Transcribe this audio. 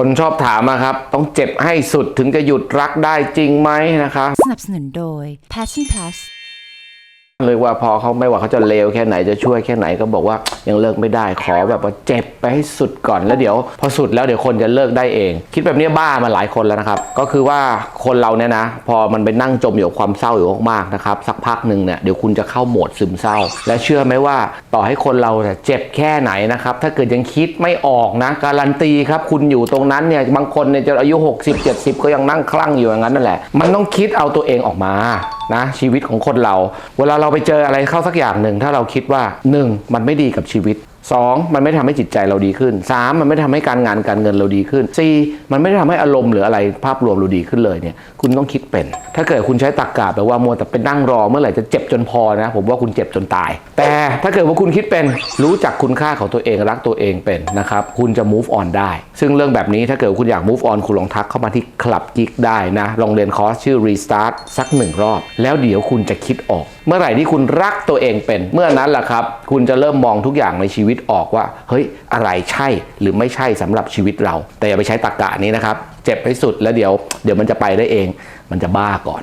คนชอบถามอะครับ ต้องเจ็บให้สุดถึงจะหยุดรักได้จริงไหมนะคะ สนับสนุนโดย Passion Plus เลยว่าพอเขาไม่ว่าเขาจะเลวแค่ไหนจะช่วยแค่ไหนก็บอกว่ายังเลิกไม่ได้ขอแบบว่าเจ็บไปให้สุดก่อนแล้วเดี๋ยว พอสุดแล้วเดี๋ยวคนจะเลิกได้เอง คิดแบบนี้บ้ามาหลายคนแล้วนะครับ ก็คือว่าคนเราเนี่ยนะ พอมันไปนั่งจมอยู่กับความเศร้าอยู่มากๆนะครับสักพักหนึ่งเนี่ยเดี๋ยวคุณจะเข้าโหมดซึมเศร้า และเชื่อไหมว่าต่อให้คนเราเนี่ยเจ็บแค่ไหนนะครับถ้าเกิดยังคิดไม่ออกนะการันตีครับคุณอยู่ตรงนั้นเนี่ยบางคนเนี่ยจะอายุ 60 70 ก็ยังนั่งคลั่งอยู่อย่างนั้นนั่นแหละ มันต้องคิดเอาตัวเองออกมา นะชีวิตของคนเรา เวลาเราไปเจออะไรเข้าสักอย่างหนึ่ง ถ้าเราคิดว่า 1. มันไม่ดีกับชีวิต 2. มันไม่ทำให้จิตใจเราดีขึ้น 3. มันไม่ทำให้การงานการเงินเราดีขึ้น 4. มันไม่ได้ทำให้อารมณ์หรืออะไรภาพรวมเราดีขึ้นเลยเนี่ยคุณต้องคิดเป็น ถ้าเกิดคุณใช้ตรรกกะแปลว่ามัวแต่เป็นนั่งรอเมื่อไหร่จะเจ็บจนพอนะผมว่าคุณเจ็บจนตาย แต่ถ้าเกิดว่าคุณคิดเป็นรู้จักคุณค่าของตัวเองรักตัวเองเป็นนะครับคุณจะ move on ได้ ซึ่งเรื่องแบบนี้ถ้าเกิดคุณอยาก move on คุณลองทักเข้ามาที่คลับกิกได้นะ ลองเรียนคอร์สชื่อ restart สักหนึ่งรอบ แล้วเดี๋ยวคุณจะคิดออก เมื่อไหร่ที่คุณรักตัวเองเป็น เมื่อนั้นแหละครับ คุณจะเริ่มมองทุกอย่างในชีวิตออกว่า เฮ้ย อะไรใช่หรือไม่ใช่สำหรับชีวิตเรา แต่อย่าไปใช้ตรรกะนี้นะครับ เจ็บให้สุดแล้วเดี๋ยว เดี๋ยวมันจะไปได้เอง มันจะบ้าก่อน